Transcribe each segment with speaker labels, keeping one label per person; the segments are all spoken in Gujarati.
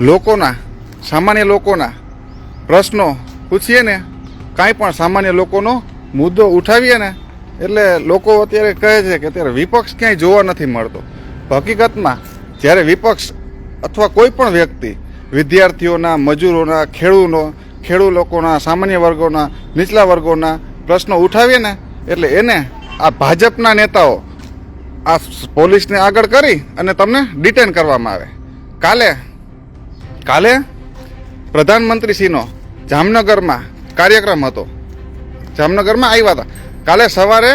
Speaker 1: લોકોના, સામાન્ય લોકોના પ્રશ્નો પૂછીએ ને, કાંઈ પણ સામાન્ય લોકોનો મુદ્દો ઉઠાવીએ ને, એટલે લોકો અત્યારે કહે છે કે અત્યારે વિપક્ષ ક્યાંય જોવા નથી મળતો. હકીકતમાં જ્યારે વિપક્ષ અથવા કોઈ પણ વ્યક્તિ વિદ્યાર્થીઓના, મજૂરોના, ખેડૂનો ખેડૂત લોકોના સામાન્ય વર્ગોના, નીચલા વર્ગોના પ્રશ્નો ઉઠાવીએ ને, એટલે એને આ ભાજપના નેતાઓ આ પોલીસને આગળ કરી અને તમને ડિટેન કરવામાં આવે. કાલે કાલે પ્રધાનમંત્રીશ્રીનો જામનગરમાં કાર્યક્રમ હતો. જામનગરમાં આવ્યા હતા. કાલે સવારે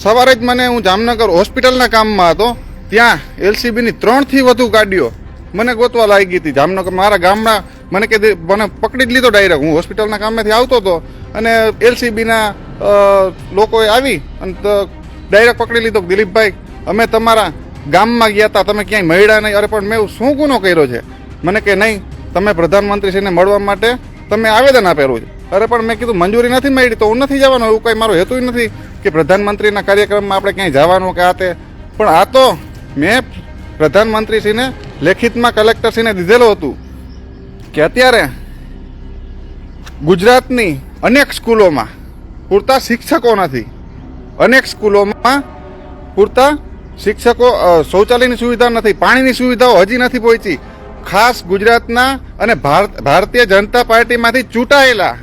Speaker 1: સવારે જ મને હું જામનગર હોસ્પિટલના કામમાં હતો. ત્યાં એલસીબીની ત્રણથી વધુ ગાડીઓ મને ગોતવા લાગી હતી. જામનગર મારા ગામમાં મને કે મને પકડી જ લીધો ડાયરેક્ટ. હું હોસ્પિટલના કામમાંથી આવતો હતો અને એલસીબીના લોકોએ આવી અને ડાયરેક્ટ પકડી લીધો. દિલીપભાઈ, અમે તમારા ગામમાં ગયા હતા તમે ક્યાંય મળ્યા નહીં. અરે, પણ મેં શું ગુનો કર્યો છે? મને કે નહીં, તમે પ્રધાનમંત્રીશ્રીને મળવા માટે તમે આવેદન આપેલું છે. અરે પણ મેં કીધું મંજૂરી નથી મળી તો હું નથી જવાનો, એવું કંઈ મારો હેતુ નથી કે પ્રધાનમંત્રીના કાર્યક્રમમાં આપણે ક્યાંય જવાનું કે આ તે. પણ આ તો મેં પ્રધાનમંત્રીશ્રીને લેખિતમાં કલેક્ટરશ્રીને દીધેલું હતું કે અત્યારે ગુજરાતની અનેક સ્કૂલોમાં પૂરતા શિક્ષકો નથી. અનેક સ્કૂલોમાં પૂરતા શિક્ષકો શૌચાલયની સુવિધા નથી, પાણીની સુવિધાઓ હજી નથી પહોંચી. ખાસ ગુજરાતના અને ભારત, ભારતીય જનતા પાર્ટીમાંથી ચૂંટાયેલા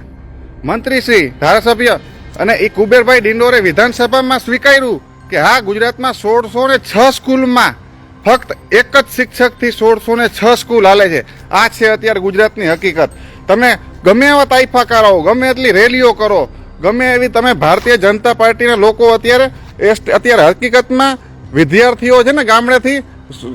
Speaker 1: મંત્રીશ્રી, ધારાસભ્ય અને એ કુબેરભાઈ ડિંડોરે વિધાનસભામાં સ્વીકાર્યું કે હા, ગુજરાતમાં સોળસો ને છ સ્કૂલમાં ફક્ત એક જ શિક્ષકથી સોળસો ને છ સ્કૂલ હાલે છે. આ છે અત્યારે ગુજરાતની હકીકત. તમે ગમે એવા તાઇફા કરાવો ગમે એટલી રેલીઓ કરો, ગમે એવી તમે ભારતીય જનતા પાર્ટીના લોકો અત્યારે અત્યારે હકીકતમાં વિદ્યાર્થીઓ છે ને ગામડેથી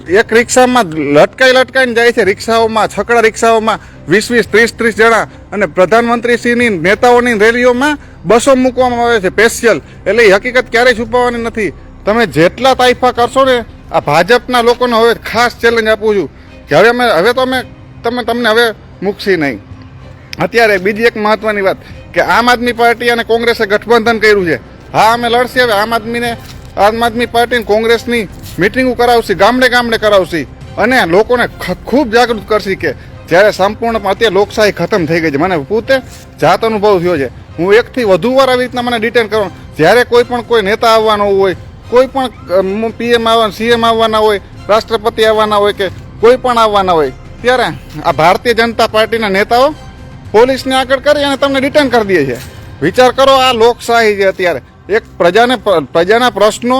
Speaker 1: એક રિક્ષામાં લટકાઈ લટકાઈને જાય છે. રિક્ષાઓમાં, છકડા રિક્ષાઓમાં વીસ વીસ ત્રીસ ત્રીસ જણા અને પ્રધાનમંત્રીશ્રીની નેતાઓની રેલીઓમાં બસો મૂકવામાં આવે છે સ્પેશિયલ. એટલે એ હકીકત ક્યારેય છુપાવવાની નથી. તમે જેટલા તાઇફા કરશો ને, આ ભાજપના લોકોને હવે ખાસ ચેલેન્જ આપું છું. કે હવે અમે, હવે તો અમે, તમે, તમને હવે મૂકશી નહીં. અત્યારે બીજી એક મહત્વની વાત કે આમ આદમી પાર્ટી અને કોંગ્રેસે ગઠબંધન કર્યું છે. હા, અમે લડશે, હવે આમ આદમીને, આમ આદમી પાર્ટી કોંગ્રેસની મિટિંગો કરાવશે, ગામડે ગામડે કરાવશે. અને લોકોને ખૂબ જાગૃત કરશે કે જ્યારે સંપૂર્ણ અત્યારે લોકશાહી ખતમ થઈ ગઈ છે. મને પોતે જાત અનુભવ થયો છે. હું એકથી વધુ વાર આવી રીતના મને ડિટેન કરવાનું. જ્યારે કોઈ પણ કોઈ નેતા આવવાનો હોય, કોઈ પણ પીએમ આવવાના, સીએમ આવવાના હોય, રાષ્ટ્રપતિ આવવાના હોય કે કોઈ પણ આવવાના હોય, ત્યારે આ ભારતીય જનતા પાર્ટીના નેતાઓ પોલીસને આગળ કરી અને તમને ડિટેન કરી દે છે. વિચાર કરો આ લોકશાહી છે અત્યારે એક પ્રજાને પ્રજાના પ્રશ્નો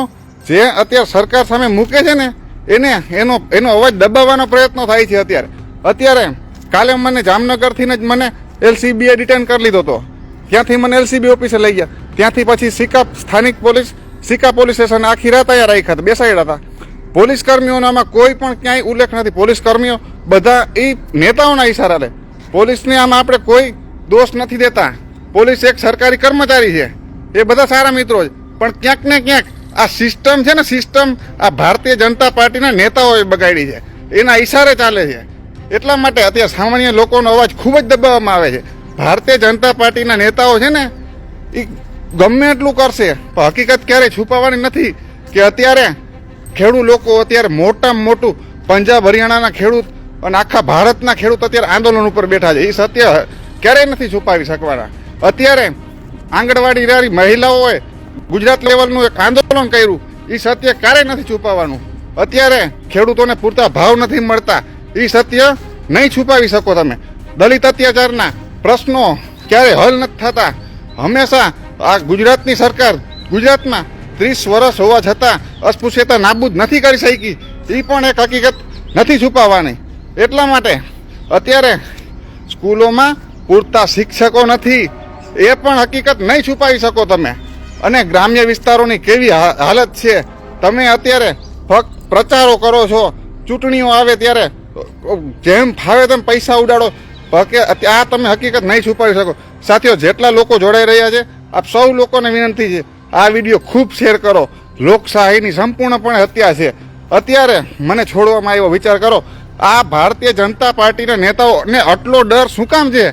Speaker 1: જે અત્યારે સરકાર સામે મૂકે છે ને, એને, એનો એનો અવાજ દબાવવાનો પ્રયત્ન થાય છે અત્યારે. અત્યારે કાલે મને જામનગરથી જ મને એલસીબીએ ડિટેન કરી લીધો હતો. ત્યાંથી મને એલસીબી ઓફિસે લઈ ગયા. ત્યાંથી પછી સિકા સ્થાનિક પોલીસ સિકા પોલીસ સ્ટેશન આખી રાત અહીંયા રાખ્યા હતા બેસાડ્યા હતા. પોલીસ કર્મીઓનો આમાં કોઈ પણ ક્યાંય ઉલ્લેખ નથી. પોલીસ કર્મીઓ બધા એ નેતાઓના ઇશારા લે. પોલીસને આમાં આપણે કોઈ દોષ નથી દેતા. પોલીસ એક સરકારી કર્મચારી છે. એ બધા સારા મિત્રો છે. પણ ક્યાંક ને ક્યાંક આ સિસ્ટમ છે ને સિસ્ટમ આ ભારતીય જનતા પાર્ટીના નેતાઓએ બગાડી છે. એના ઇશારે ચાલે છે. એટલા માટે અત્યારે સામાન્ય લોકોનો અવાજ ખૂબ જ દબાવવામાં આવે છે. ભારતીય જનતા પાર્ટીના નેતાઓ છે ને એ ગમે એટલું કરશે, પણ હકીકત ક્યારેય છુપાવવાની નથી કે અત્યારે ખેડૂત લોકો અત્યારે મોટામાં મોટું પંજાબ, હરિયાણાના ખેડૂત અને આખા ભારતના ખેડૂત અત્યારે આંદોલન ઉપર બેઠા છે. એ સત્ય ક્યારેય નથી છુપાવી શકવાના. અત્યારે આંગણવાડી મહિલાઓએ ગુજરાત લેવલનું એક આંદોલન કર્યું. એ સત્ય ક્યારેય નથી છુપાવવાનું. અત્યારે ખેડૂતોને પૂરતા ભાવ નથી મળતા. એ સત્ય નહીં છુપાવી શકો તમે. દલિત અત્યાચારના પ્રશ્નો ક્યારે હલ નથી થતા. હંમેશા આ ગુજરાતની સરકાર ગુજરાતમાં ત્રીસ વર્ષ હોવા છતાં અસ્પૃશ્યતા નાબૂદ નથી કરી શકી. એ પણ એક હકીકત નથી છુપાવવાની. એટલા માટે અત્યારે સ્કૂલોમાં પૂરતા શિક્ષકો નથી. એ પણ હકીકત નહીં છુપાવી શકો તમે. અને ગ્રામ્ય વિસ્તારોની કેવી હાલત છે? તમે અત્યારે ફક્ત પ્રચારો કરો છો, ચૂંટણીઓ આવે ત્યારે જેમ ફાવે તેમ પૈસા ઉડાડો. આ તમે હકીકત નહીં છુપાવી શકો. સાથીઓ, જેટલા લોકો જોડાઈ રહ્યા છે, આપ સૌ લોકોને વિનંતી છે, આ વીડિયો ખૂબ શેર કરો. લોકશાહીની સંપૂર્ણપણે હત્યા છે. અત્યારે મને છોડવામાં આવ્યો વિચાર કરો, આ ભારતીય જનતા પાર્ટીના નેતાઓને આટલો ડર શું કામ છે?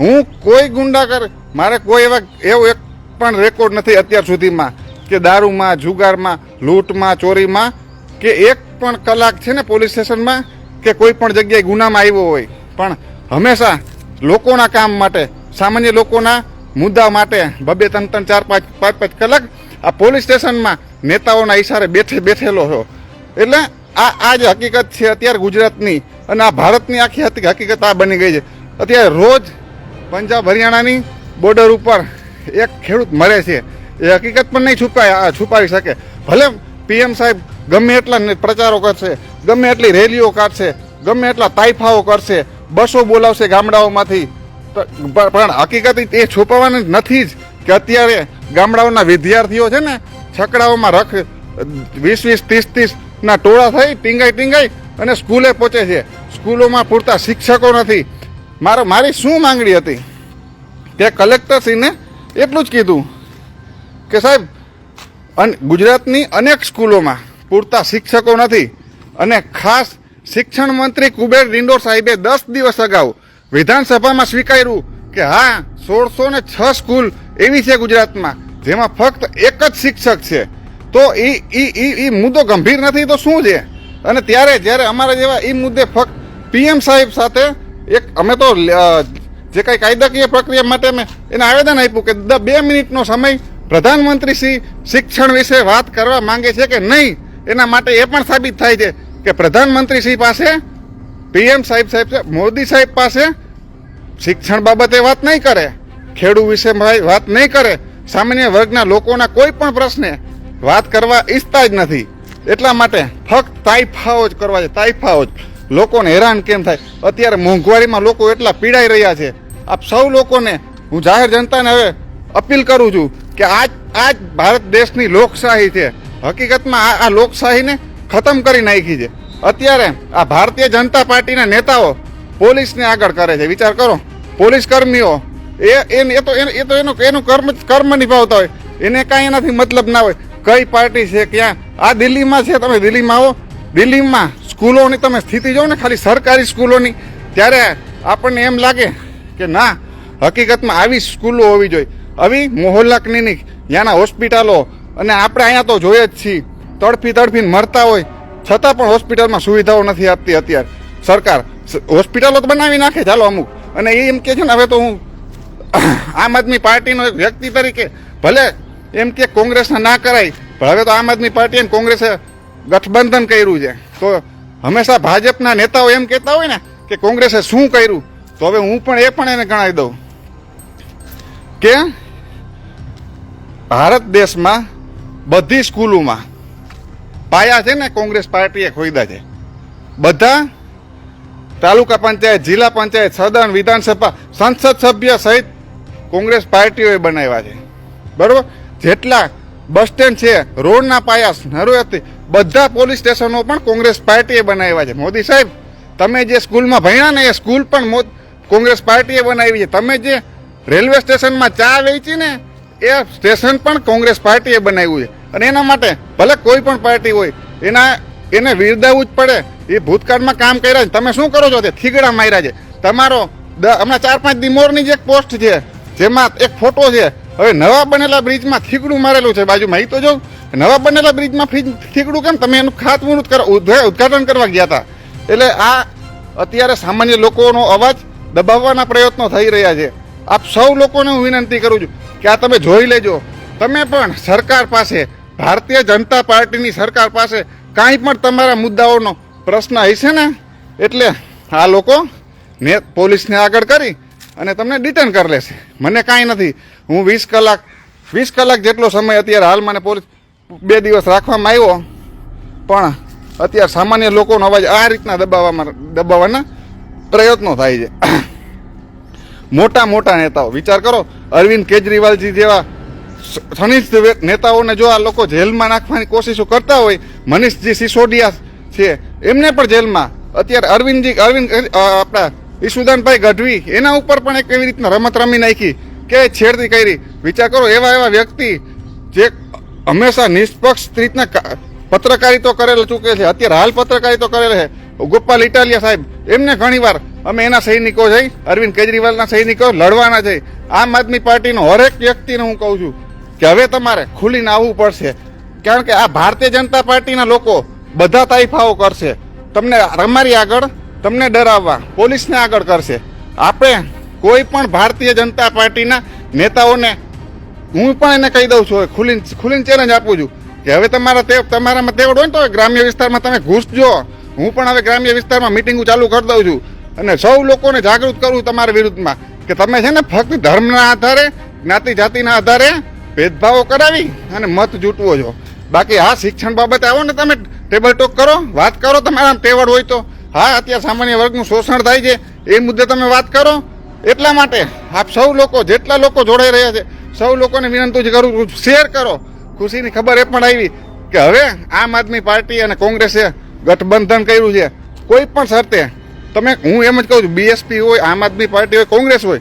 Speaker 1: હું કોઈ ગુંડા કર મારે કોઈ એવા એવો એક પણ રેકોર્ડ નથી અત્યાર સુધીમાં કે દારૂમાં, જુગારમાં, લૂંટમાં, ચોરીમાં કે એક પણ કલાક છે ને પોલીસ સ્ટેશનમાં કે કોઈ પણ જગ્યાએ ગુનામાં આવ્યો હોય. પણ હંમેશા લોકોના કામ માટે, સામાન્ય લોકોના મુદ્દા માટે બબે ત્રણ ત્રણ ચાર પાંચ પાંચ પાંચ કલાક આ પોલીસ સ્ટેશનમાં નેતાઓના ઈશારે બેઠે બેઠેલો છો એટલે આ આ જે હકીકત છે અત્યારે ગુજરાતની અને આ ભારતની આખી હકી- હકીકત આ બની ગઈ છે. અત્યારે રોજ પંજાબ હરિયાણાની બોર્ડર ઉપર એક ખેડૂત મરે છે, એ હકીકત પણ નહીં છુપાય છુપાવી શકે. ભલે પીએમ સાહેબ ગમે એટલા પ્રચારો કરશે, ગમે એટલી રેલીઓ કાઢશે, ગમે એટલા તાઇફાઓ કરશે, બસો બોલાવશે ગામડાઓમાંથી પણ હકીકત એ છુપાવવાની નથી જ કે અત્યારે ગામડાઓના વિદ્યાર્થીઓ છે ને, છકડાઓમાં રખ, વીસ વીસ ત્રીસ ત્રીસના ટોળા થઈ ટીંગાઈ ટીંગાઈ અને સ્કૂલે પહોંચે છે. સ્કૂલોમાં પૂરતા શિક્ષકો નથી. મારો, મારી શું માંગણી હતી? તે કલેક્ટરશ્રીને એટલું જ કીધું કે સાહેબ ગુજરાતની અનેક સ્કૂલોમાં પૂરતા શિક્ષકો નથી અને ખાસ શિક્ષણ મંત્રી કુબેર ડિંડોર સાહેબે દસ દિવસ અગાઉ વિધાનસભામાં સ્વીકાર્યું કે હા, સોળસો ને છ સ્કૂલ એવી છે ગુજરાતમાં જેમાં ફક્ત એક જ શિક્ષક છે. તો એ ઈ મુદ્દો ગંભીર નથી તો શું છે? અને ત્યારે જ્યારે અમારા જેવા એ મુદ્દે ફક્ત પીએમ સાહેબ સાથે એક અમે તો જે કઈ કાયદાકીય પ્રક્રિયા માટે મેં એને આવેદન આપ્યું કે દ- બે મિનિટનો સમય પ્રધાનમંત્રી શ્રી શિક્ષણ વિશે વાત કરવા માંગે છે કે નહીં, એના માટે એ પણ સાબિત થાય છે કે પ્રધાનમંત્રી શ્રી પાસે, પીએમ સાહેબ સાહેબ મોદી સાહેબ પાસે શિક્ષણ બાબતે વાત નહીં કરે, ખેડૂત વિશે વાત નહીં કરે, સામાન્ય વર્ગના લોકોના કોઈ પણ પ્રશ્ને વાત કરવા ઈચ્છતા જ નથી. એટલા માટે ફક્ત તાઇફાઓ જ કરવા છે તાઇફાઓ જ. લોકોને હેરાન કેમ થાય? અત્યારે મોંઘવારીમાં લોકો એટલા પીડાઈ રહ્યા છે. આપ સૌ લોકોને, હું જાહેર જનતાને હવે અપીલ કરું છું કે આજ આજ ભારત દેશની લોકશાહી છે. હકીકતમાં આ આ લોકશાહીને ખતમ કરી નાખી છે. અત્યારે આ ભારતીય જનતા પાર્ટીના નેતાઓ પોલીસને આગળ કરે છે. વિચાર કરો, પોલીસ કર્મીઓ, એ એ તો એ તો એનું એનું કર્મ કર્મ નિભાવતા હોય. એને કાંઈ એનાથી મતલબ ના હોય. કઈ પાર્ટી છે, ક્યાં? આ દિલ્હીમાં છે, તમે દિલ્હીમાં આવો. દિલ્હીમાં સ્કૂલોની તમે સ્થિતિ જોવો ને ખાલી સરકારી સ્કૂલોની, ત્યારે આપણને એમ લાગે કે ના, હકીકતમાં આવી સ્કૂલો હોવી જોઈએ. આવી મોહલ્લા ક્લિનિક ત્યાંના હોસ્પિટલો, અને આપણે અહીંયા તો જોઈએ જ છીએ, તડફી તડફીને મરતા હોય, છતાં પણ હોસ્પિટલમાં સુવિધાઓ નથી આપતી અત્યારે. સરકાર હોસ્પિટલો તો બનાવી નાખે, ચાલો અમુક. અને એ એમ કે છે ને, હવે તો હું આમ આદમી પાર્ટીનો એક વ્યક્તિ તરીકે, ભલે એમ કે કોંગ્રેસને ના કરાય, પણ હવે તો આમ આદમી પાર્ટી અને કોંગ્રેસે ગઠબંધન કર્યું છે. તો હંમેશા ભાજપના નેતાઓ એમ કહેતા હોય ને કે કોંગ્રેસે શું કર્યું, તો હવે હું પણ એ પણ એને ગણાવી દઉં. કે ભારત દેશમાં બધી સ્કૂલોમાં પાયા છે ને કોંગ્રેસ પાર્ટીએ ખોઈદા છે. બધા તાલુકા પંચાયત, જિલ્લા પંચાયત, સદન, વિધાનસભા, સંસદ સભ્ય સહિત કોંગ્રેસ પાર્ટીઓએ બનાવ્યા છે. બરાબર? જેટલા બસ સ્ટેન્ડ છે, રોડના પાયા શરૂઆતથી બધા પોલીસ સ્ટેશનો પણ કોંગ્રેસ પાર્ટીએ બનાવ્યા છે. મોદી સાહેબ, તમે જે સ્કૂલમાં ભણ્યા ને એ સ્કૂલ પણ કોંગ્રેસ પાર્ટીએ બનાવી છે. તમે જે રેલવે સ્ટેશનમાં ચા વેચી ને એ સ્ટેશન પણ કોંગ્રેસ પાર્ટીએ બનાવ્યું છે. અને એના માટે ભલે કોઈ પણ પાર્ટી હોય, એના એને વિરદાવવું જ પડે. એ ભૂતકાળમાં કામ કર્યા છે. તમે શું કરો છો તે? થીગડા માર્યા છે. તમારો હમણાં ચાર પાંચ દિમોરની જે એક પોસ્ટ છે, જેમાં એક ફોટો છે. હવે નવા બનેલા બ્રિજમાં થીગડું મારેલું છે. બાજુમાં એ તો જો નવા બનેલા બ્રિજમાં થીગડું કેમ? તમે એનું ખાતમુહૂર્ત કરો. ઉદઘાટન કરવા ગયા હતા. એટલે આ અત્યારે સામાન્ય લોકોનો અવાજ દબાવવાના પ્રયત્નો થઈ રહ્યા છે. આપ સૌ લોકોને હું વિનંતી કરું છું કે આ તમે જોઈ લેજો. તમે પણ સરકાર પાસે, ભારતીય જનતા પાર્ટીની સરકાર પાસે કાંઈ પણ તમારા મુદ્દાઓનો પ્રશ્ન હશે ને, એટલે આ લોકો ને પોલીસને આગળ કરી અને તમને ડિટેન કરી લેશે. મને કાંઈ નથી. હું વીસ કલાક વીસ કલાક જેટલો સમય અત્યારે હાલ મને પોલીસ બે દિવસ રાખવામાં આવ્યો. પણ અત્યારે સામાન્ય લોકોનો અવાજ આ રીતના દબાવવામાં, દબાવવાના પ્રયત્નો થાય છે. મોટા મોટા નેતાઓ, વિચાર કરો, અરવિંદ કેજરીવાલજી જેવા સનિષ્ઠ નેતાઓને જો આ લોકો જેલમાં નાખવાની કોશિશો કરતા હોય, મનીષજી સિસોડિયા છે, એમને પણ જેલમાં. અત્યારે અરવિંદજી, અરવિંદ આપણા ઈશુદાનભાઈ ગઢવી, એના ઉપર પણ એક એવી રીતના રમત રમી નાખી, કે છેડતી કરી. વિચાર કરો, એવા એવા વ્યક્તિ જે હંમેશા નિષ્પક્ષ રીતના પત્રકારિતો કરેલ ચૂકે છે. અત્યારે હાલ પત્રકારિતો કરેલ છે. ગોપાલ ઇટાલિયા સાહેબ, એમને ઘણીવાર અમે એના સૈનિકો જઈ અરવિંદ કેજરીવાલના સૈનિકો લડવાના છે. આમ આદમી પાર્ટીનો હરેક વ્યક્તિને હું કહું છું કે હવે તમારે ખુલીને આવવું પડશે. કારણ કે આ ભારતીય જનતા પાર્ટીના લોકો બધા તાઇફાઓ કરશે. તમને તમારી આગળ, તમને ડરાવવા, પોલીસને આગળ કરશે. આપણે કોઈ પણ ભારતીય જનતા પાર્ટીના નેતાઓને હું પણ એને કહી દઉં છું હવે ખુલ્લી ખુલ્લીને ચેલેન્જ આપું છું. કે હવે તમારા તે તમારામાં તેવડ હોય ને તો ગ્રામ્ય વિસ્તારમાં તમે ઘૂસજો હું પણ હવે ગ્રામ્ય વિસ્તારમાં મિટિંગો ચાલુ કરી દઉં છું. અને સૌ લોકોને જાગૃત કરું તમારા વિરુદ્ધમાં કે તમે છે ને ફક્ત ધર્મના આધારે જ્ઞાતિ જાતિના આધારે ભેદભાવો કરાવી અને મત જૂટવો છો. બાકી હા શિક્ષણ બાબતે આવો ને તમે ટેબલ ટોક કરો, વાત કરો તમારા તેવડ હોય તો. હા, અત્યારે સામાન્ય વર્ગનું શોષણ થાય છે. એ મુદ્દે તમે વાત કરો. એટલા માટે આપ સૌ લોકો, જેટલા લોકો જોડાઈ રહ્યા છે સૌ લોકોને વિનંતી કરું શેર કરો. ખુશીની ખબર એ પણ આવી કે હવે આમ આદમી પાર્ટી અને કોંગ્રેસે ગઠબંધન કર્યું છે. કોઈ પણ શરતે, તમે, હું એમ જ કહું છું બીએસપી હોય, આમ આદમી પાર્ટી હોય, કોંગ્રેસ હોય,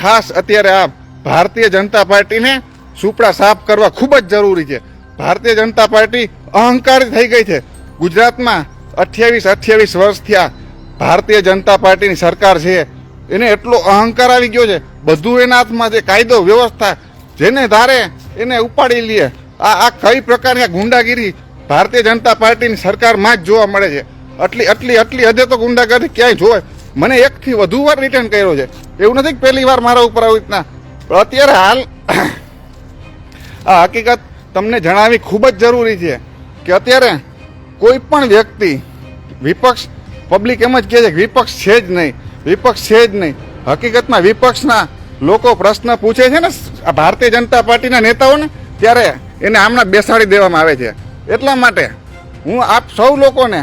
Speaker 1: ખાસ અત્યારે આ ભારતીય જનતા પાર્ટીને સુપડા સાફ કરવા ખૂબ જ જરૂરી છે. ભારતીય જનતા પાર્ટી અહંકાર થઈ ગઈ છે. ગુજરાતમાં અઠ્યાવીસ અઠ્યાવીસ વર્ષ થયા ભારતીય જનતા પાર્ટીની સરકાર છે. એને એટલો અહંકાર આવી ગયો છે. બધું એના હાથમાં છે. કાયદો વ્યવસ્થા જેને ધારે એને ઉપાડી લે. આ આ કઈ પ્રકારની ગુંડાગીરી ભારતીય જનતા પાર્ટીની સરકારમાં જ જોવા મળે છે. આટલી આટલી આટલી હદે તો ગુંડાગીરી ક્યાંય જોવે મને એકથી વધુ વાર રિટર્ન કર્યો છે. એવું નથી કે પહેલી વાર મારા ઉપર આવી રીતના. અત્યારે હાલ આ હકીકત તમને જણાવી ખૂબ જ જરૂરી છે કે અત્યારે કોઈ પણ વ્યક્તિ વિપક્ષ પબ્લિક એમ જ કહે છે કે વિપક્ષ છે જ નહીં. વિપક્ષ છે જ નહીં. હકીકતમાં વિપક્ષના લોકો પ્રશ્ન પૂછે છે ને આ ભારતીય જનતા પાર્ટીના નેતાઓને ત્યારે એને આમના બેસાડી દેવામાં આવે છે. એટલા માટે હું આપ સૌ લોકોને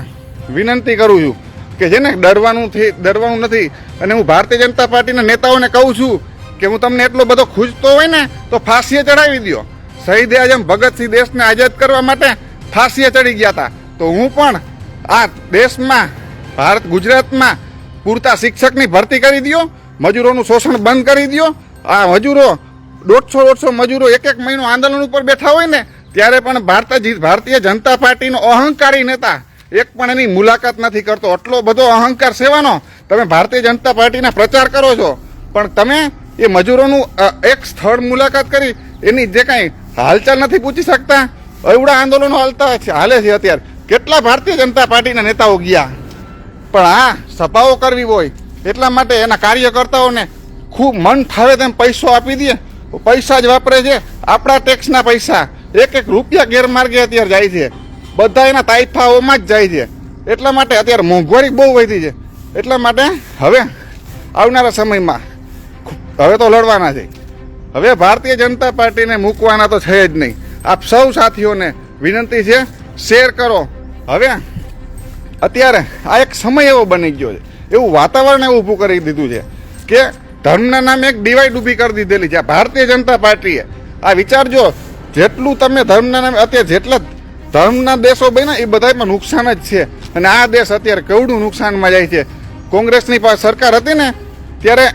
Speaker 1: વિનંતી કરું છું કે જેને ડરવાનું થી, ડરવાનું નથી, અને હું ભારતીય જનતા પાર્ટીના નેતાઓને કહું છું કે હું તમને એટલો બધો ખૂજતો હોય ને તો ફાંસીએ ચડાવી દ્યો. શહીદ આઝમ ભગતસિંહ દેશને આઝાદ કરવા માટે ફાંસીએ ચડી ગયા હતા. તો હું પણ આ દેશમાં, ભારત ગુજરાતમાં પૂરતા શિક્ષકની ભરતી કરી દ્યો, મજૂરોનું શોષણ બંધ કરી દો આ મજૂરો દોઢસો દોઢસો મજૂરો એક એક મહિનો આંદોલન ઉપર બેઠા હોય ને, ત્યારે પણ ભારતીય ભારતીય જનતા પાર્ટીનો અહંકારી નેતા એક પણ એની મુલાકાત નથી કરતો. આટલો બધો અહંકાર સેવાનો તમે ભારતીય જનતા પાર્ટીના પ્રચાર કરો છો. પણ તમે એ મજૂરોનું એક સ્થળ મુલાકાત કરી, એની જે કાંઈ હાલચાલ નથી પૂછી શકતા. એવડા આંદોલનો હાલતા છે હાલે છે અત્યારે. કેટલા ભારતીય જનતા પાર્ટીના નેતાઓ ગયા? પણ આ સભાઓ કરવી હોય એટલા માટે એના કાર્યકર્તાઓને ખૂબ મન ફાવે તેમ પૈસો આપી દે. પૈસા જ વાપરે છે. આપણા ટેક્સના પૈસા. એક એક રૂપિયા ગેરમાર્ગે અત્યારે જાય છે. બધા એના તાઇફાઓમાં જ જાય છે. એટલા માટે અત્યારે મોંઘવારી બહુ વધી છે. એટલા માટે હવે આવનારા સમયમાં હવે તો લડવાના છે. હવે ભારતીય જનતા પાર્ટીને મૂકવાના તો છે જ નહીં. આપ સૌ સાથીઓને વિનંતી છે શેર કરો. હવે અત્યારે આ એક સમય એવો બની ગયો છે. એવું વાતાવરણ એવું ઊભું કરી દીધું છે કે ધર્મના નામે એક ડિવાઈડ ઊભી કરી દીધેલી છે. ભારતીય જનતા પાર્ટીએ. આ વિચારજો જેટલું તમે ધર્મના નામે, અત્યારે જેટલા ધર્મના દેશો બન્યા, એ બધામાં નુકસાન જ છે. અને આ દેશ અત્યારે કેવડું નુકસાનમાં જાય છે. કોંગ્રેસની પાસે સરકાર હતી ને, ત્યારે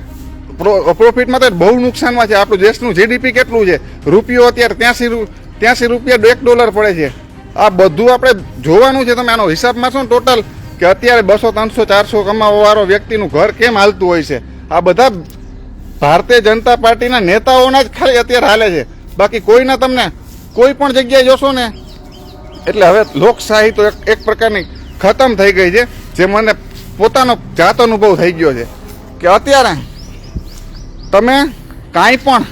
Speaker 1: પ્રો- પ્રોફિટમાં તો બહુ નુકસાનમાં છે. આપણું દેશનું જીડીપી કેટલું છે? રૂપિયો અત્યારે ત્યાંસી ત્યાંસી રૂપિયા એક ડોલર પડે છે. આ બધું આપણે જોવાનું છે. તમે આનો હિસાબ મારશો ને ટોટલ કે અત્યારે બસો, ત્રણસો, ચારસો કમાવાવાળો વ્યક્તિનું ઘર કેમ હાલતું હોય છે? આ બધા ભારતીય જનતા પાર્ટીના નેતાઓના જ ખાલી અત્યારે હાલે છે. બાકી કોઈના તમને કોઈ પણ જગ્યાએ જોશો ને, એટલે હવે લોકશાહી તો એક પ્રકારની ખતમ થઈ ગઈ છે, જે મને પોતાનો જાત અનુભવ થઈ ગયો છે. કે અત્યારે તમે કાંઈ પણ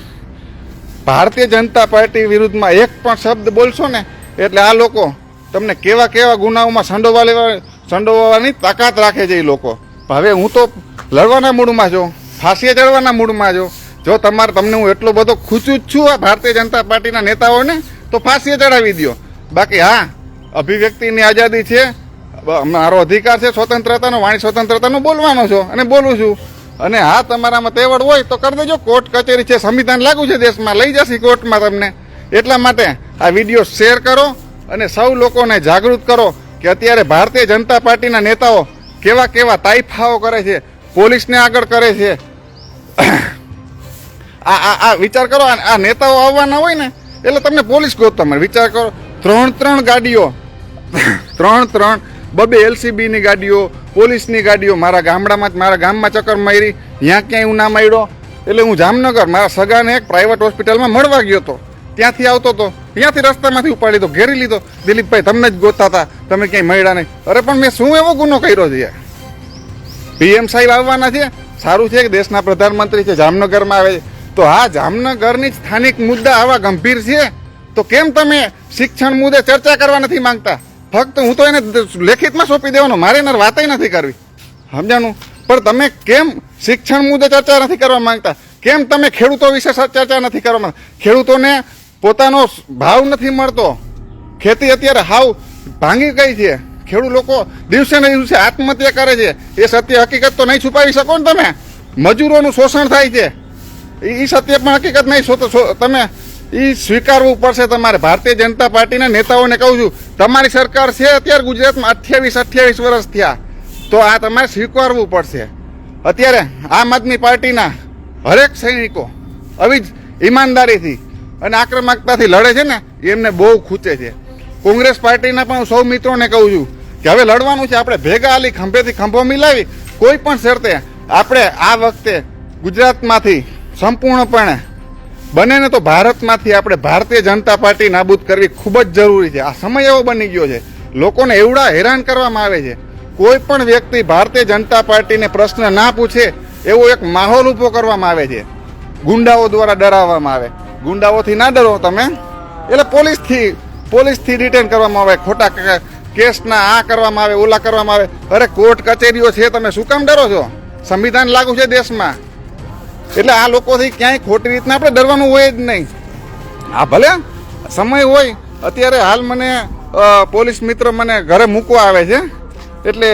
Speaker 1: ભારતીય જનતા પાર્ટી વિરુદ્ધમાં એક પણ શબ્દ બોલશો ને, એટલે આ લોકો તમને કેવા કેવા ગુનાઓમાં સંડોવા લેવા સંડોવવાની તાકાત રાખે છે એ લોકો. હવે હું તો લડવાના મૂડમાં છું, ફાંસીએ ચડવાના મૂડમાં છું. જો તમારે તમને હું એટલો બધો ખૂચું જ છું આ ભારતીય જનતા પાર્ટીના નેતાઓને, તો ફાંસીએ ચડાવી દો બાકી હા, અભિવ્યક્તિની આઝાદી છે મારો અધિકાર છે સ્વતંત્રતાનો, વાણી સ્વતંત્રતાનો બોલવાનો છો અને બોલું છું. અને હા, તમારામાં તેવડ હોય તો કરી દેજો. કોર્ટ કચેરી છે, સંવિધાન લાગુ છે દેશમાં, લઈ જશે કોર્ટમાં તમને. એટલા માટે આ વીડિયો શેર કરો અને સૌ લોકોને જાગૃત કરો કે અત્યારે ભારતીય જનતા પાર્ટીના નેતાઓ કેવા કેવા તાઇફાઓ કરે છે, પોલીસને આગળ કરે છે. આ આ આ વિચાર કરો, આ નેતાઓ આવવાના હોય ને, એટલે તમને પોલીસ કહો મળે. વિચાર કરો, ત્રણ ત્રણ ગાડીઓ, ત્રણ ત્રણ, બબે એલસીબીની ગાડીઓ, પોલીસની ગાડીઓ, મારા ગામડામાં, મારા ગામમાં ચક્કર મારી, ત્યાં ક્યાંય હું ના માર્યો એટલે હું જામનગર, મારા સગાને એક પ્રાઇવેટ હોસ્પિટલમાં મળવા ગયો હતો. ત્યાંથી આવતો હતો ત્યાંથી રસ્તામાંથી ઉપાડી તો ઘેરી લીધો. દિલીપભાઈ, તમને જ ગોતતા હતા. તમે ક્યાંય મળ્યા નહીં. અરે પણ મેં શું એવો ગુનો કર્યો છે પીએમ સાહેબ આવવાના છે. સારું છે કે દેશના પ્રધાનમંત્રી છે, જામનગરમાં આવે તો હા, જામનગરની સ્થાનિક મુદ્દા આવા ગંભીર છે? તો કેમ તમે શિક્ષણ મુદ્દે ચર્ચા કરવા નથી માંગતા? ફક્ત હું તો એને લેખિતમાં સોંપી દેવાનો, મારે એના વાતય નથી કરવી. સમજાણું? પણ તમે કેમ શિક્ષણ મુદ્દે ચર્ચા નથી કરવા માંગતા? કેમ તમે ખેડૂતો વિશે ચર્ચા નથી કરવા માંગતા? ખેડૂતોને પોતાનો ભાવ નથી મળતો. ખેતી અત્યારે હાવ ભાંગી ગઈ છે. ખેડૂત લોકો દિવસે ને દિવસે આત્મહત્યા કરે છે. એ સત્ય હકીકત તો નહીં છુપાવી શકો ને તમે. મજૂરોનું શોષણ થાય છે. એ સત્ય પણ હકીકત નહીં તમે એ સ્વીકારવું પડશે તમારે. ભારતીય જનતા પાર્ટીના નેતાઓને કહું છું, તમારી સરકાર છે અત્યારે ગુજરાતમાં અઠ્યાવીસ અઠ્યાવીસ વર્ષ થયા. તો આ તમારે સ્વીકારવું પડશે. અત્યારે આમ આદમી પાર્ટીના હરેક સૈનિકો, આવી જ ઈમાનદારીથી અને આક્રમકતાથી લડે છે ને એમને બહુ ખૂચે છે. કોંગ્રેસ પાર્ટીના પણ હું સૌ મિત્રોને કહું છું કે હવે લડવાનું છે, આપણે ભેગા આલી ખંભેથી ખંભો મિલાવી, કોઈ પણ શરતે આપણે આ વખતે ગુજરાતમાંથી સંપૂર્ણપણે બને ને તો ભારતમાંથી આપણે ભારતીય જનતા પાર્ટી નાબૂદ કરવી ખૂબ જ જરૂરી છે. આ સમય એવો બની ગયો છે, લોકોને એવડા હેરાન કરવામાં આવે છે. કોઈ પણ વ્યક્તિ ભારતીય જનતા પાર્ટીને પ્રશ્ન ના પૂછે, એવો એક માહોલ ઊભો કરવામાં આવે છે. ગુંડાઓ દ્વારા ડરાવવામાં આવે. ગુંડાઓથી ના ડરો તમે. એટલે પોલીસથી પોલીસથી ડિટેન કરવામાં આવે, ખોટા કેસના આ કરવામાં આવે, ઓલા કરવામાં આવે. અરે કોર્ટ કચેરીઓ છે, તમે શું કામ ડરો છો? સંવિધાન લાગુ છે દેશમાં. એટલે આ લોકોથી ક્યાંય ખોટી રીતના આપણે ડરવાનું હોય જ નહીં. હા, ભલે. સમય હોય. અત્યારે હાલ મને પોલીસ મિત્ર મને ઘરે મૂકવા આવે છે. એટલે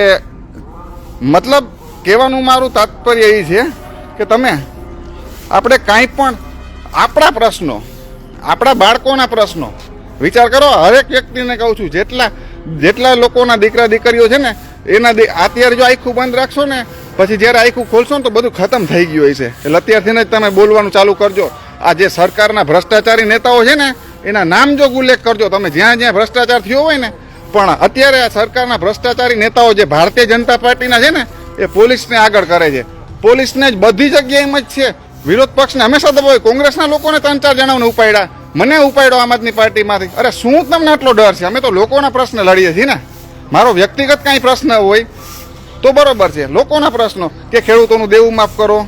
Speaker 1: મતલબ કહેવાનું મારું તાત્પર્ય એ છે કે તમે, આપણે કાંઈ પણ આપણા પ્રશ્નો, આપણા બાળકોના પ્રશ્નો. વિચાર કરો, હરેક વ્યક્તિને કહું છું, જેટલા જેટલા લોકોના દીકરા, દીકરીઓ છે ને, એના અત્યારે જો આખું બંધ રાખશો ને, પછી જ્યારે આખું ખોલશો ને તો બધું ખતમ થઈ ગયું હોય છે. એટલે અત્યારથી જ તમે બોલવાનું ચાલુ કરજો. આ જે સરકારના ભ્રષ્ટાચારી નેતાઓ છે ને, એના નામ જો ઉલ્લેખ કરજો, તમે જ્યાં જ્યાં ભ્રષ્ટાચાર થયો હોય ને, પણ અત્યારે આ સરકારના ભ્રષ્ટાચારી નેતાઓ જે ભારતીય જનતા પાર્ટીના છે ને, એ પોલીસને આગળ કરે છે. પોલીસને જ બધી જગ્યાએ એમ જ છે. વિરોધ પક્ષને હંમેશા દબાવે કોંગ્રેસના લોકોને ત્રણ ચાર જણાઓને ઉપાડ્યા. મને ઉપાડ્યો આમ આદમી પાર્ટીમાંથી. અરે શું તમને આટલો ડર છે? અમે તો લોકોના પ્રશ્ન લડીએ છીએ ને. મારો વ્યક્તિગત કાંઈ પ્રશ્ન હોય તો બરોબર છે. લોકોના પ્રશ્નો કે ખેડૂતોનું દેવું માફ કરો,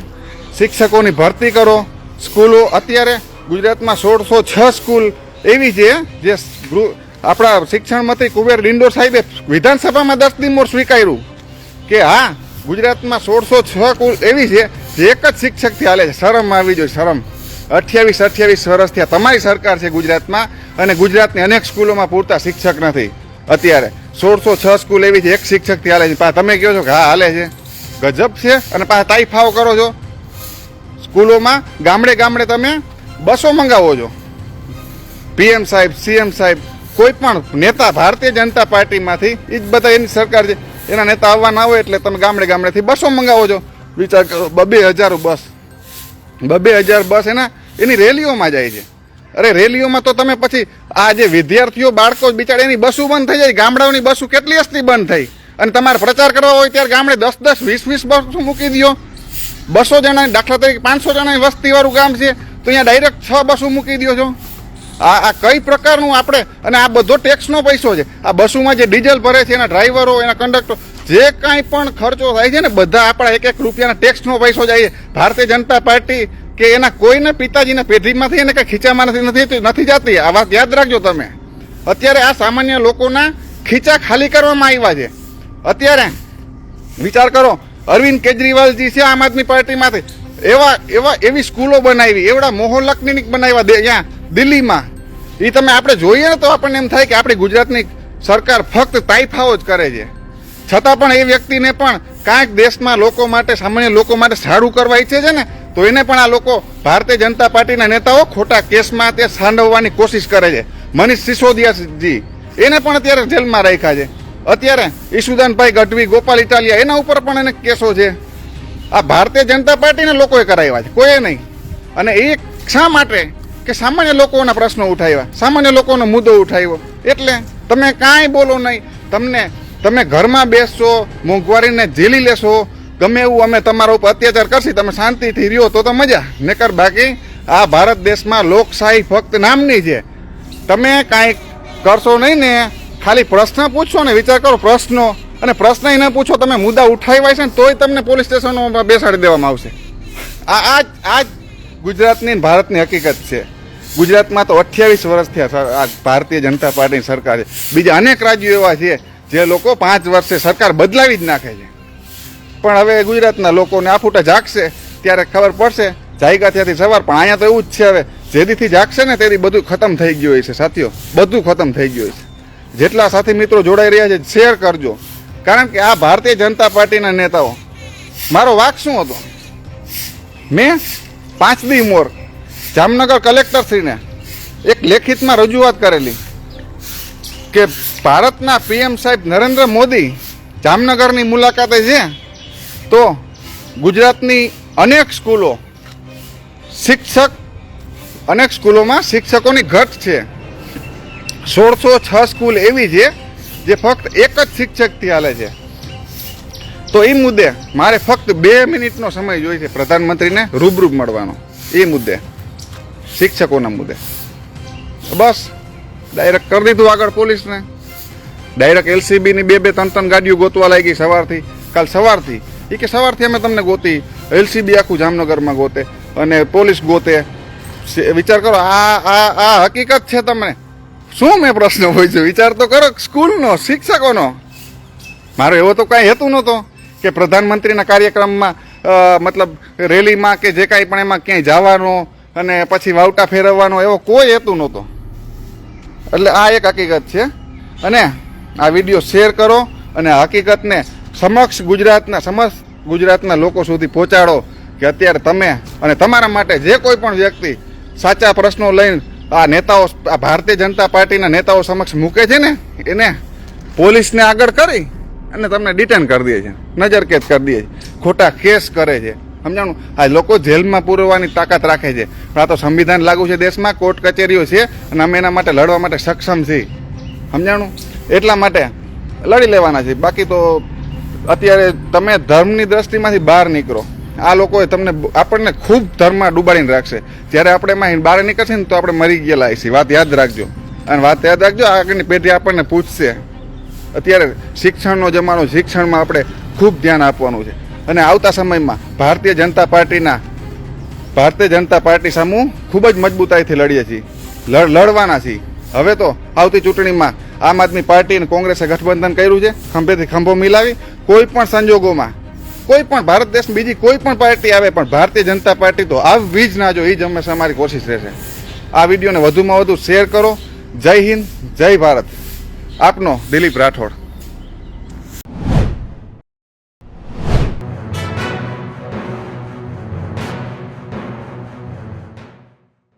Speaker 1: શિક્ષકોની ભરતી કરો, સ્કૂલો અત્યારે ગુજરાતમાં સોળસો છ સ્કૂલ એવી છે જે આપણા શિક્ષણ મંત્રી કુબેર ડિંડોર સાહેબે વિધાનસભામાં દસ દિન મોર સ્વીકાર્યું કે હા, ગુજરાતમાં સોળસો છ કુલ એવી છે એક જ શિક્ષકથી હાલે છે. શરમ આવી જોઈએ શરમ. અઠ્યાવીસ અઠ્યાવીસ વર્ષ થયા. તમારી સરકાર છે ગુજરાતમાં અને ગુજરાતની અનેક સ્કૂલોમાં પૂરતા શિક્ષક નથી. અત્યારે સોળસો છ સ્કૂલ એવી છે, એક શિક્ષકથી હાલે છે. પા, તમે કહો છો કે હા, હાલે છે. ગજબ છે અને પાછા તાઇફાઓ કરો છો. સ્કૂલોમાં ગામડે ગામડે તમે બસો મંગાવો છો. પીએમ સાહેબ, સીએમ સાહેબ, કોઈ પણ નેતા, ભારતીય જનતા પાર્ટીમાંથી એ જ બધા એની સરકાર છે. એના નેતા આવવાના હોય એટલે તમે ગામડે ગામડેથી બસો મંગાવો છો. વિચાર કરો બબે હજાર બસ. બબે હજાર બસ એના, એની રેલીઓમાં જાય છે. અરે રેલીઓમાં તો તમે પછી આ જે વિદ્યાર્થીઓ, બાળકો બિચારા એની બસો બંધ થઈ જાય, ગામડાઓની બસો કેટલી હસ્તી બંધ થઈ? અને તમારે પ્રચાર કરવા હોય ત્યારે ગામડે દસ દસ, વીસ વીસ બસો મૂકી દો બસો જણા દાખલા તરીકે પાંચસો જણાની વસ્તીવાળું ગામ છે, તો અહીંયા ડાયરેક્ટ છ બસો મૂકી દો છો. આ આ કઈ પ્રકારનું આપણે, અને આ બધો ટેક્સનો પૈસો છે. આ બસોમાં જે ડીઝલ ભરે છે, એના ડ્રાઈવરો એના કંડક્ટર જે કાંઈ પણ ખર્ચો થાય છે ને, બધા આપણા એક એક રૂપિયાના ટેક્સનો પૈસો જાય ભારતીય જનતા પાર્ટી કે એના કોઈને પિતાજીના પેઢીમાંથી એને કંઈ ખીચામાં નથી નથી જાતી. આ વાત યાદ રાખજો તમે. અત્યારે આ સામાન્ય લોકોના ખીચા ખાલી કરવામાં આવ્યા છે. અત્યારે વિચાર કરો, અરવિંદ કેજરીવાલજી છે આમ આદમી પાર્ટીમાંથી. એવા એવા, એવી સ્કૂલો બનાવી, એવડા મોહલ્લા ક્લિનિક બનાવ્યા અહીંયા, દિલ્હીમાં. એ તમે આપણે જોઈએ ને તો આપણને એમ થાય કે આપણી ગુજરાતની સરકાર ફક્ત તાઇફાઓ જ કરે છે. છતાં પણ એ વ્યક્તિને પણ કાંઈક દેશમાં લોકો માટે, સામાન્ય લોકો માટે સારું કરવા ઈચ્છે છે ને, તો એને પણ આ લોકો ભારતીય જનતા પાર્ટીના નેતાઓ ખોટા કેસમાં તે સાંડવવાની કોશિશ કરે છે. મનીષ સિસોદિયાજી, એને પણ અત્યારે જેલમાં રાખ્યા છે. અત્યારે ઈશુદાનભાઈ ગઢવી, ગોપાલ ઇટાલિયા, એના ઉપર પણ એને કેસો છે. આ ભારતીય જનતા પાર્ટીને લોકોએ કરાવ્યા છે, કોઈએ નહીં. અને એ શા માટે કે સામાન્ય લોકોના પ્રશ્નો ઉઠાવ્યા, સામાન્ય લોકોનો મુદ્દો ઉઠાવ્યો. એટલે તમે કાંઈ બોલો નહીં, તમને તમે ઘરમાં બેસશો, મોંઘવારીને ઝીલી લેશો, ગમે એવું અમે તમારા ઉપર અત્યાચાર કરશી, તમે શાંતિથી રહ્યો તો તો મજા. નકર બાકી, આ ભારત દેશમાં લોકશાહી ફક્ત નામની છે. તમે કાંઈક કરશો નહીં ને, ખાલી પ્રશ્ન પૂછશો ને, વિચાર કરો પ્રશ્નો. અને પ્રશ્ન ન પૂછો, તમે મુદ્દા ઉઠાવ્યા છે ને, તોય તમને પોલીસ સ્ટેશનોમાં બેસાડી દેવામાં આવશે. આ આ આ ગુજરાતની ભારતની હકીકત છે. ગુજરાતમાં તો અઠ્યાવીસ વર્ષ થયા ભારતીય જનતા પાર્ટીની સરકાર. છે બીજા અનેક રાજ્યો એવા છે જે લોકો પાંચ વર્ષે સરકાર બદલાવી જ નાખે છે. પણ હવે ગુજરાતના લોકોને આ ફૂટા જાગશે ત્યારે ખબર પડશે, જાયગા ત્યાંથી સવાર, પણ અહીંયા તો એવું જ છે હવે, જેદીથી જાગશે ને તેથી બધું ખતમ થઈ ગયું હોય છે, સાથીઓ, બધું ખતમ થઈ ગયું હોય છે. જેટલા સાથી મિત્રો જોડાઈ રહ્યા છે, શેર કરજો. કારણ કે આ ભારતીય જનતા પાર્ટીના નેતાઓ, મારો વાક શું હતો? મેં પાંચ દી મોર જામનગર કલેક્ટરશ્રીને એક લેખિતમાં રજૂઆત કરેલી કે ભારતના પીએમ સાહેબ નરેન્દ્ર મોદી જામનગરની મુલાકાતે છે, તો ગુજરાતની અનેક સ્કૂલો, શિક્ષક, અનેક સ્કૂલોમાં શિક્ષકોની ઘટ છે. સોળસો છ સ્કૂલ એવી છે, જે ફક્ત એક જ શિક્ષકથી હાલે છે. તો એ મુદ્દે મારે ફક્ત બે મિનિટનો સમય જોઈએ છે પ્રધાનમંત્રીને રૂબરૂ મળવાનો. એ મુદ્દે, શિક્ષકોના મુદ્દે. બસ, ડાયરેક્ટ કરી દીધું આગળ પોલીસને. ડાયરેક્ટ એલસીબીની બે બે, ત્રણ ત્રણ ગાડીઓ ગોતવા લાગી સવારથી. કાલ સવારથી. એ કે સવારથી અમે તમને ગોતી. એલસીબી આખું જામનગરમાં ગોતે. અને પોલીસ ગોતે. વિચાર કરો, આ આ આ હકીકત છે તમને. શું મેં પ્રશ્ન હોય છે વિચાર તો કરો, સ્કૂલનો, શિક્ષકોનો. મારો એવો તો કાંઈ હેતુ નહોતો કે પ્રધાનમંત્રીના કાર્યક્રમમાં મતલબ રેલીમાં કે જે કાંઈ પણ એમાં ક્યાંય જવાનો અને પછી વાવટા ફેરવવાનો એવો કોઈ હેતુ નહોતો. એટલે આ એક હકીકત છે. અને આ વીડિયો શેર કરો અને હકીકતને સમક્ષ ગુજરાતના સમક્ષ ગુજરાતના લોકો સુધી પહોંચાડો કે અત્યારે તમે અને તમારા માટે જે કોઈ પણ વ્યક્તિ સાચા પ્રશ્નો લઈને આ નેતાઓ આ ભારતીય જનતા પાર્ટીના નેતાઓ સમક્ષ મૂકે છે ને, એને પોલીસને આગળ કરી અને તમને ડિટેન કરી દે છે નજરકેદ કરી દે છે, ખોટા કેસ કરે છે. સમજાણું? આ લોકો જેલમાં પૂરવાની તાકાત રાખે છે. પણ આ તો સંવિધાન લાગુ છે દેશમાં, કોર્ટ કચેરીઓ છે અને અમે એના માટે લડવા માટે સક્ષમ છીએ. સમજાણું? એટલા માટે લડી લેવાના છે. બાકી તો અત્યારે તમે ધર્મની દ્રષ્ટિમાંથી બહાર નીકળો. આ લોકોએ તમને આપણને ખૂબ ધર્મમાં ડૂબાડીને રાખશે. જ્યારે આપણે એમાં બહાર નીકળશે ને તો આપણે મરી ગયેલા છીએ વાત યાદ રાખજો. અને વાત યાદ રાખજો આગળની પેઢી આપણને પૂછશે. અત્યારે શિક્ષણનો જમાનો, શિક્ષણમાં આપણે ખૂબ ધ્યાન આપવાનું છે. અને આવતા સમયમાં ભારતીય જનતા પાર્ટીના, ભારતીય જનતા પાર્ટી સામું ખૂબ જ મજબૂતાઈથી લડીએ છીએ. લડ- લડવાના છીએ. હવે તો આવતી ચૂંટણીમાં આમ આદમી પાર્ટી અને કોંગ્રેસે ગઠબંધન કર્યું છે, ખંભેથી ખંભો મિલાવી, કોઈ પણ સંજોગોમાં, કોઈ પણ ભારત દેશની બીજી કોઈ પણ પાર્ટી આવે, પણ ભારતીય જનતા પાર્ટી તો આવવી જ ના જો એ જ હંમેશા અમારી કોશિશ રહેશે. આ વિડીયોને વધુમાં વધુ શેર કરો. જય હિન્દ, જય ભારત. આપનો દિલીપ રાઠોડ.